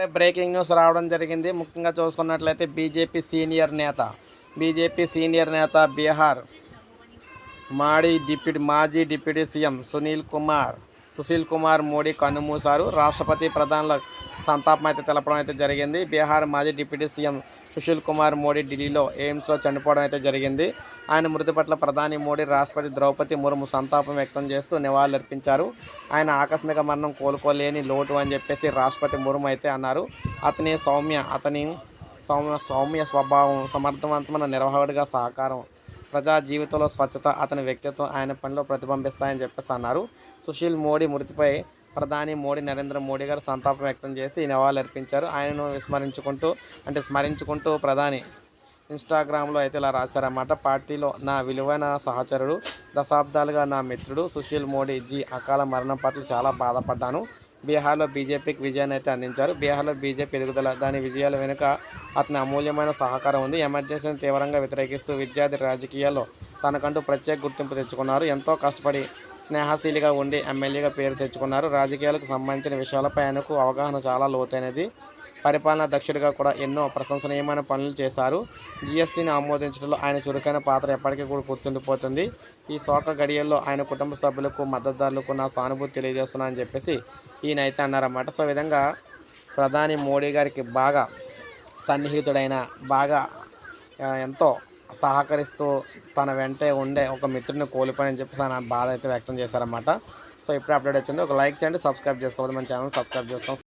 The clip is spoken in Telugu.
ఇప్పుడే బ్రేకింగ్ న్యూస్ రావడం జరిగింది. ముఖ్యంగా చూసుకున్నట్లయితే బీజేపీ సీనియర్ నేత బీజేపీ సీనియర్ నేత బీహార్ మాడి డిప్యూటీ మాజీ డిప్యూటీ సీఎం సునీల్ కుమార్ సుశీల్ కుమార్ మోడీ కన్నుమూశారు. రాష్ట్రపతి ప్రధానుల సంతాపం అయితే తెలపడం అయితే జరిగింది. బీహార్ మాజీ డిప్యూటీ సీఎం సుశీల్ కుమార్ మోడీ ఢిల్లీలో ఎయిమ్స్లో చనిపోవడం అయితే జరిగింది. ఆయన మృతి పట్ల ప్రధాని మోడీ రాష్ట్రపతి ద్రౌపది ముర్ము సంతాపం వ్యక్తం చేస్తూ నివాళులర్పించారు. ఆయన ఆకస్మిక మరణం కోలుకోలేని లోటు అని చెప్పేసి రాష్ట్రపతి ముర్ము అయితే అన్నారు. అతని సౌమ్య అతని సౌమ్య సౌమ్య స్వభావం సమర్థవంతమైన నిర్వాహకుడిగా సహకారం ప్రజా జీవితంలో స్వచ్ఛత అతని వ్యక్తిత్వం ఆయన పనిలో ప్రతిబింబిస్తాయని చెప్పేసి అన్నారు. సుశీల్ మోడీ మృతిపై ప్రధాని మోడీ నరేంద్ర మోడీ గారు సంతాపం వ్యక్తం చేసి నివాళులర్పించారు ఆయనను విస్మరించుకుంటూ అంటే స్మరించుకుంటూ ప్రధాని ఇన్స్టాగ్రామ్లో అయితే ఇలా రాశారన్నమాట. పార్టీలో నా విలువైన సహచరుడు దశాబ్దాలుగా నా మిత్రుడు సుశీల్ మోడీ జీ అకాల మరణం పట్ల చాలా బాధపడ్డాను. బీహార్లో బీజేపీకి విజయాన్ని అయితే అందించారు. బీహార్లో బీజేపీ ఎదుగుదల దాని విజయాల వెనుక అతని అమూల్యమైన సహకారం ఉంది. ఎమర్జెన్సీని తీవ్రంగా వ్యతిరేకిస్తూ విద్యార్థి రాజకీయాల్లో తనకంటూ ప్రత్యేక గుర్తింపు తెచ్చుకున్నారు. ఎంతో కష్టపడి స్నేహశీలిగా ఉండి ఎమ్మెల్యేగా పేరు తెచ్చుకున్నారు. రాజకీయాలకు సంబంధించిన విషయాలపై ఆయనకు అవగాహన చాలా లోతైనది. పరిపాలనా దక్షుడిగా కూడా ఎన్నో ప్రశంసనీయమైన పనులు చేశారు. జీఎస్టీని ఆమోదించడంలో ఆయన చురుకైన పాత్ర ఎప్పటికీ కూడా గుర్తుండిపోతుంది. ఈ శోక గడియల్లో ఆయన కుటుంబ సభ్యులకు మద్దతుదారులకు నా సానుభూతి తెలియజేస్తున్నా అని చెప్పేసి ఈయన అయితే అన్నారన్నమాట. సో విధంగా ప్రధాని మోడీ గారికి బాగా సన్నిహితుడైన బాగా ఎంతో సహకరిస్తూ తన వెంటే ఉండే ఒక మిత్రుడిని కోల్పోయని చెప్పేసి ఆయన బాధ అయితే వ్యక్తం చేశారన్నమాట. సో ఇప్పుడే అప్డేట్ వచ్చింది. ఒక లైక్ చేయండి సబ్స్క్రైబ్ చేసుకోవాలి మన ఛానల్ సబ్స్క్రైబ్ చేసుకోండి